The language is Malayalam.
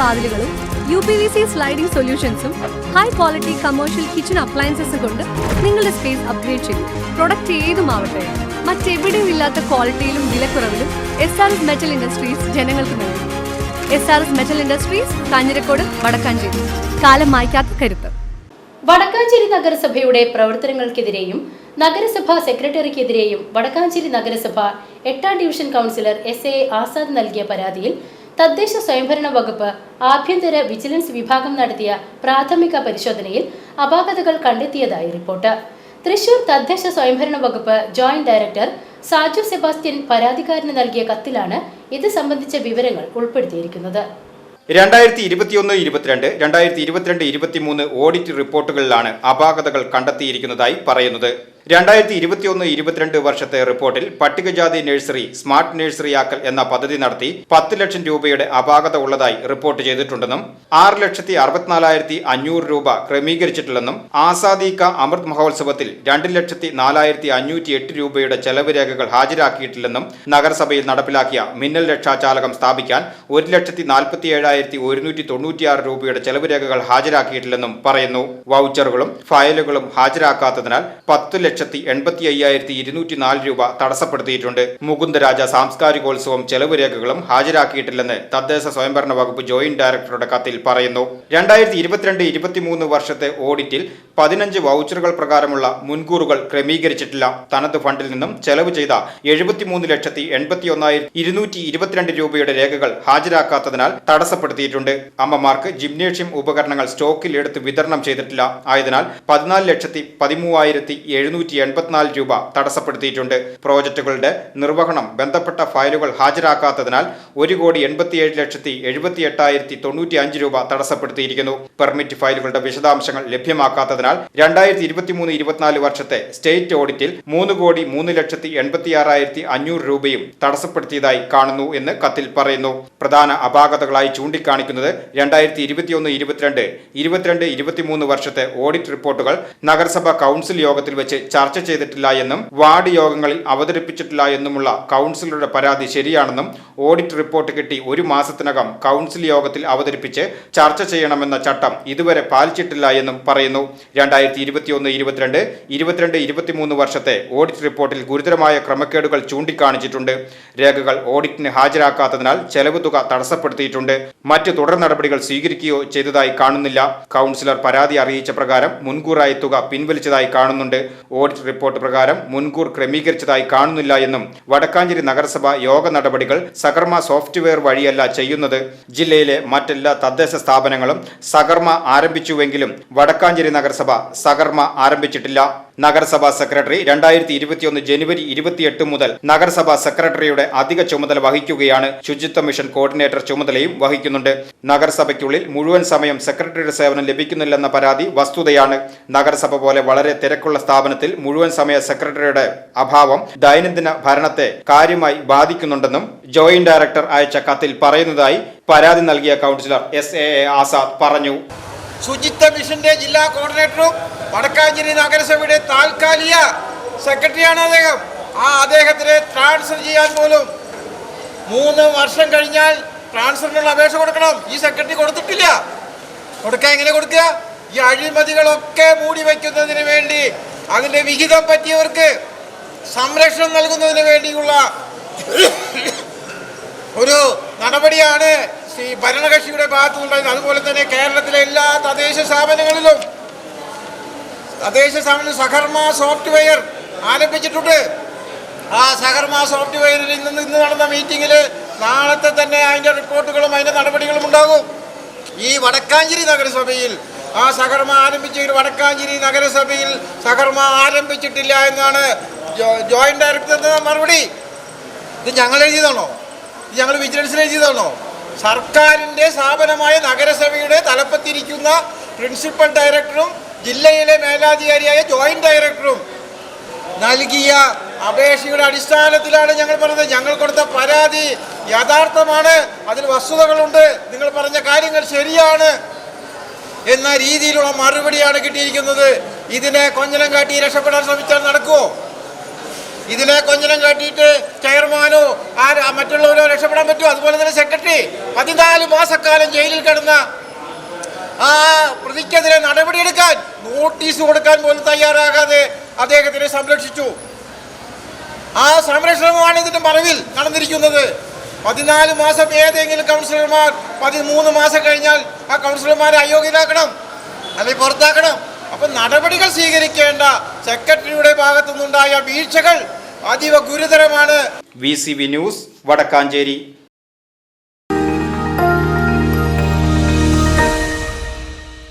വാതിലുകളും U P V C sliding സൊല്യൂഷൻസും high quality commercial kitchen അപ്ലയൻസസും കൊണ്ട് നിങ്ങളുടെ സ്പേസ് അപ്ഗ്രേഡ് ചെയ്യും പ്രൊഡക്റ്റ് ഏതുമാവട്ടെ മറ്റെവിടെയും ഇല്ലാത്ത ക്വാളിറ്റിയിലും വിലക്കുറവിലും S R S metal industries ജനങ്ങൾക്ക് നൽകും. S R S metal industries Kanjirakode Wadakkanchery. കാലം മായ്ക്കാത്ത കരുത്ത്. വടക്കാഞ്ചേരി നഗരസഭയുടെ പ്രവർത്തനങ്ങൾക്കെതിരെയും നഗരസഭാ സെക്രട്ടറിക്കെതിരെയും വടക്കാഞ്ചേരി നഗരസഭ എട്ടാം division councillor S A Azad നൽകിയ പരാതിയിൽ തദ്ദേശ സ്വയംഭരണ വകുപ്പ് ആഭ്യന്തര വിജിലൻസ് വിഭാഗം നടത്തിയ പ്രാഥമിക പരിശോധനയിൽ അപാകതകൾ കണ്ടെത്തിയതായി റിപ്പോർട്ട്. തൃശൂർ തദ്ദേശ സ്വയംഭരണ വകുപ്പ് ജോയിന്റ് ഡയറക്ടർ സാജു സെബാസ്റ്റ്യൻ പരാതിക്കാരന് നൽകിയ കത്തിലാണ് ഇത് സംബന്ധിച്ച വിവരങ്ങൾ ഉൾപ്പെടുത്തിയിരിക്കുന്നത്. രണ്ടായിരത്തി ഇരുപത്തിയൊന്ന് ഇരുപത്തിരണ്ട് രണ്ടായിരത്തി ഇരുപത്തിരണ്ട് ഇരുപത്തിമൂന്ന് ഓഡിറ്റ് റിപ്പോർട്ടുകളിലാണ് അപാകതകൾ കണ്ടെത്തിയിരിക്കുന്നതായി പറയുന്നത്. രണ്ടായിരത്തി ഇരുപത്തിയൊന്ന് ഇരുപത്തിരണ്ട് വർഷത്തെ റിപ്പോർട്ടിൽ പട്ടികജാതി നഴ്സറി സ്മാർട്ട് നഴ്സറിയാക്കൽ എന്ന പദ്ധതി നടത്തി പത്ത് ലക്ഷം രൂപയുടെ അപാകത ഉള്ളതായി റിപ്പോർട്ട് ചെയ്തിട്ടുണ്ടെന്നും ആറ് ലക്ഷത്തി അറുപത്തിനാലായിരത്തി അഞ്ഞൂറ് രൂപ ക്രമീകരിച്ചിട്ടില്ലെന്നും ആസാദി ക അമൃത് മഹോത്സവത്തിൽ രണ്ട് ലക്ഷത്തി നാലായിരത്തി അഞ്ഞൂറ്റി എട്ട് രൂപയുടെ ചെലവ് രേഖകൾ ഹാജരാക്കിയിട്ടില്ലെന്നും നഗരസഭയിൽ നടപ്പിലാക്കിയ മിന്നൽ രക്ഷാചാലകം സ്ഥാപിക്കാൻ ഒരു ലക്ഷത്തി നാൽപ്പത്തി ഏഴായിരത്തി ഒരുന്നൂറ്റി തൊണ്ണൂറ്റിയാറ് രൂപയുടെ ചെലവ് രേഖകൾ ഹാജരാക്കിയിട്ടില്ലെന്നും പറയുന്നു. വൗച്ചറുകളും ഫയലുകളും ഹാജരാക്കാത്തതിനാൽ പത്ത് ലക്ഷത്തി എൺപത്തി അയ്യായിരത്തി ഇരുന്നൂറ്റി നാല് രൂപ തടസ്സപ്പെടുത്തിയിട്ടുണ്ട്. മുകുന്ദരാജ സാംസ്കാരികോത്സവം ചെലവ് രേഖകളും ഹാജരാക്കിയിട്ടില്ലെന്ന് തദ്ദേശ സ്വയംഭരണ വകുപ്പ് ജോയിന്റ് ഡയറക്ടറുടെ കത്തിൽ പറയുന്നു. രണ്ടായിരത്തി ഇരുപത്തിരണ്ട് ഇരുപത്തിമൂന്ന് വർഷത്തെ ഓഡിറ്റിൽ പതിനഞ്ച് വൗച്ചറുകൾ പ്രകാരമുള്ള മുൻകൂറുകൾ ക്രമീകരിച്ചിട്ടില്ല. തനത് ഫണ്ടിൽ നിന്നും ചെലവ് ചെയ്ത എഴുപത്തിമൂന്ന് ലക്ഷത്തി എൺപത്തി ഒന്നായിരത്തി ഇരുന്നൂറ്റി ഇരുപത്തിരണ്ട് രൂപയുടെ രേഖകൾ ഹാജരാക്കാത്തതിനാൽ തടസ്സപ്പെടുത്തിയിട്ടുണ്ട്. അമ്മമാർക്ക് ജിംനേഷ്യം ഉപകരണങ്ങൾ സ്റ്റോക്കിൽ എടുത്ത് വിതരണം ചെയ്തിട്ടില്ല. ആയതിനാൽ പതിനാല് ലക്ഷത്തി പതിമൂവായിരത്തി എഴുന്നൂറ്റി എൺപത്തിനാല് രൂപ തടസ്സപ്പെടുത്തിയിട്ടുണ്ട്. പ്രോജക്റ്റുകളുടെ നിർവഹണം ബന്ധപ്പെട്ട ഫയലുകൾ ഹാജരാക്കാത്തതിനാൽ ഒരു കോടി എൺപത്തിയേഴ് ലക്ഷത്തി എഴുപത്തി എട്ടായിരത്തി തൊണ്ണൂറ്റി അഞ്ച് രൂപ തടസ്സപ്പെടുത്തിയിരിക്കുന്നു. പെർമിറ്റ് ഫയലുകളുടെ വിശദാംശങ്ങൾ ലഭ്യമാക്കാത്തതിനാൽ രണ്ടായിരത്തി ഇരുപത്തിമൂന്ന് ഇരുപത്തിനാല് വർഷത്തെ സ്റ്റേറ്റ് ഓഡിറ്റിൽ മൂന്ന് കോടി മൂന്ന് ലക്ഷത്തി എൺപത്തി ആറായിരത്തി അഞ്ഞൂറ് രൂപയും തടസ്സപ്പെടുത്തിയതായി കാണുന്നു എന്ന് കത്തിൽ പറയുന്നു. പ്രധാന അപാകതകളായി ചൂണ്ടിക്കാണിക്കുന്നത് രണ്ടായിരത്തി ഇരുപത്തിയൊന്ന് ഇരുപത്തിരണ്ട് ഇരുപത്തിരണ്ട് ഇരുപത്തിമൂന്ന് വർഷത്തെ ഓഡിറ്റ് റിപ്പോർട്ടുകൾ നഗരസഭാ കൗൺസിൽ യോഗത്തിൽ വെച്ച് ചർച്ച ചെയ്തിട്ടില്ല എന്നും വാർഡ് യോഗങ്ങളിൽ അവതരിപ്പിച്ചിട്ടില്ല എന്നുമുള്ള കൗൺസിലറുടെ പരാതി ശരിയാണെന്നും ഓഡിറ്റ് റിപ്പോർട്ട് കിട്ടി ഒരു മാസത്തിനകം കൗൺസിൽ യോഗത്തിൽ അവതരിപ്പിച്ച് ചർച്ച ചെയ്യണമെന്ന ചട്ടം ഇതുവരെ പാലിച്ചിട്ടില്ല എന്നും പറയുന്നു. രണ്ടായിരത്തി ഇരുപത്തിയൊന്ന് ഇരുപത്തിരണ്ട് ഇരുപത്തിരണ്ട് ഇരുപത്തിമൂന്ന് വർഷത്തെ ഓഡിറ്റ് റിപ്പോർട്ടിൽ ഗുരുതരമായ ക്രമക്കേടുകൾ ചൂണ്ടിക്കാണിച്ചിട്ടുണ്ട്. രേഖകൾ ഓഡിറ്റിന് ഹാജരാക്കാത്തതിനാൽ ചെലവ് തുക തടസ്സപ്പെടുത്തിയിട്ടുണ്ട്. മറ്റ് തുടർ നടപടികൾ സ്വീകരിക്കുകയോ ചെയ്തതായി കാണുന്നില്ല. കൗൺസിലർ പരാതി അറിയിച്ച പ്രകാരം മുൻകൂറായി തുക പിൻവലിച്ചതായി കാണുന്നുണ്ട്. ഓഡിറ്റ് റിപ്പോർട്ട് പ്രകാരം മുൻകൂർ ക്രമീകരിച്ചതായി കാണുന്നില്ല എന്നും വടക്കാഞ്ചേരി നഗരസഭ യോഗ നടപടികൾ സകർമ്മ സോഫ്റ്റ്വെയർ വഴിയല്ല ചെയ്യുന്നത്. ജില്ലയിലെ മറ്റെല്ലാ തദ്ദേശ സ്ഥാപനങ്ങളും സകർമ്മ ആരംഭിച്ചുവെങ്കിലും വടക്കാഞ്ചേരി നഗരസഭ സകർമ്മ ആരംഭിച്ചിട്ടില്ല. നഗരസഭാ സെക്രട്ടറി രണ്ടായിരത്തി ഇരുപത്തിയൊന്ന് ജനുവരി ഇരുപത്തിയെട്ട് മുതൽ നഗരസഭാ സെക്രട്ടറിയുടെ അധിക ചുമതല വഹിക്കുകയാണ്. ശുചിത്വ മിഷൻ കോർഡിനേറ്റർ ചുമതലയും വഹിക്കുന്നുണ്ട്. നഗരസഭയ്ക്കുള്ളിൽ മുഴുവൻ സമയം സെക്രട്ടറിയുടെ സേവനം ലഭിക്കുന്നില്ലെന്ന പരാതി വസ്തുതയാണ്. നഗരസഭ പോലെ വളരെ തിരക്കുള്ള സ്ഥാപനത്തിൽ മുഴുവൻ സമയ സെക്രട്ടറിയുടെ അഭാവം ദൈനംദിന ഭരണത്തെ കാര്യമായി ബാധിക്കുന്നുണ്ടെന്നും ജോയിന്റ് ഡയറക്ടർ അയച്ച കത്തിൽ പറയുന്നതായി പരാതി നൽകിയ councillor S A A Azad പറഞ്ഞു. ശുചിത്വ മിഷന്റെ ജില്ലാ കോർഡിനേറ്ററും വടക്കാഞ്ചേരി നഗരസഭയുടെ താൽക്കാലിക സെക്രട്ടറിയാണ് അദ്ദേഹം. ആ അദ്ദേഹത്തിന് ട്രാൻസ്ഫർ ചെയ്യാൻ പോലും മൂന്ന് വർഷം കഴിഞ്ഞാൽ ട്രാൻസ്ഫറിനുള്ള അപേക്ഷ കൊടുക്കണം. ഈ സെക്രട്ടറി കൊടുത്തിട്ടില്ല. കൊടുക്കാൻ എങ്ങനെ കൊടുക്കുക? ഈ അഴിമതികളൊക്കെ മൂടി വയ്ക്കുന്നതിന് വേണ്ടി അതിന്റെ വിഹിതം പറ്റിയവർക്ക് സംരക്ഷണം നൽകുന്നതിന് വേണ്ടിയുള്ള ഒരു നടപടിയാണ് ഈ ഭരണകക്ഷിയുടെ ഭാഗത്തുനിന്നുണ്ടായത് അതുപോലെ തന്നെ കേരളത്തിലെ എല്ലാ തദ്ദേശ സ്ഥാപനങ്ങളിലും തദ്ദേശ സ്ഥാപനം സഹർമ സോഫ്റ്റ്വെയർ ആരംഭിച്ചിട്ടുണ്ട്. ആ സഹർമ സോഫ്റ്റ്വെയറിൽ ഇന്ന് ഇന്ന് നടന്ന മീറ്റിങ്ങിൽ നാളത്തെ തന്നെ അതിന്റെ റിപ്പോർട്ടുകളും അതിന്റെ നടപടികളും ഉണ്ടാകും. ഈ വടക്കാഞ്ചേരി നഗരസഭയിൽ ആ സഹർമ ആരംഭിച്ചെങ്കിൽ വടക്കാഞ്ചേരി നഗരസഭയിൽ സഹർമ ആരംഭിച്ചിട്ടില്ല എന്നാണ് ജോയിന്റ് തന്ന മറുപടി. ഇത് ഞങ്ങൾ എഴുതിയതാണോ? ഇത് ഞങ്ങൾ വിജിലൻസിൽ എഴുതിയതാണോ? സർക്കാരിന്റെ സ്ഥാപനമായ നഗരസഭയുടെ തലപ്പത്തിരിക്കുന്ന പ്രിൻസിപ്പൽ ഡയറക്ടറും ജില്ലയിലെ മേലാധികാരിയായ ജോയിന്റ് ഡയറക്ടറും നൽകിയ അപേക്ഷയുടെ അടിസ്ഥാനത്തിലാണ് ഞങ്ങൾ പറഞ്ഞത്. ഞങ്ങൾ കൊടുത്ത പരാതി യഥാർത്ഥമാണ്. അതിൽ വസ്തുതകളുണ്ട്. നിങ്ങൾ പറഞ്ഞ കാര്യങ്ങൾ ശരിയാണ് എന്ന രീതിയിലുള്ള മറുപടിയാണ് കിട്ടിയിരിക്കുന്നത്. ഇതിനെ കൊഞ്ഞലം കാട്ടി രക്ഷപ്പെടാൻ ശ്രമിച്ചാൽ നടക്കുമോ ഇതിനെ കൊഞ്ഞനം കാട്ടിയിട്ട് ചെയർമാനോ ആ മറ്റുള്ളവരോ രക്ഷപ്പെടാൻ പറ്റുമോ? അതുപോലെ തന്നെ സെക്രട്ടറി. പതിനാല് മാസക്കാലം ജയിലിൽ കിടന്ന ആ പ്രതിക്കെതിരെ നടപടിയെടുക്കാൻ നോട്ടീസ് കൊടുക്കാൻ പോലും തയ്യാറാകാതെ അദ്ദേഹത്തിനെ സംരക്ഷിച്ചു. ആ സംരക്ഷണമാണ് ഇതിന്റെ മറവിൽ നടന്നിരിക്കുന്നത്. പതിനാല് മാസം ഏതെങ്കിലും കൗൺസിലർമാർ പതിമൂന്ന് മാസം കഴിഞ്ഞാൽ ആ കൗൺസിലർമാരെ അയോഗ്യരാക്കണം അല്ലെങ്കിൽ പുറത്താക്കണം. അപ്പം നടപടികൾ സ്വീകരിക്കേണ്ട സെക്രട്ടറിയുടെ ഭാഗത്തു നിന്നുണ്ടായ വീഴ്ചകൾ അതീവ ഗുരുതരമാണ്. V news Wadakkanchery.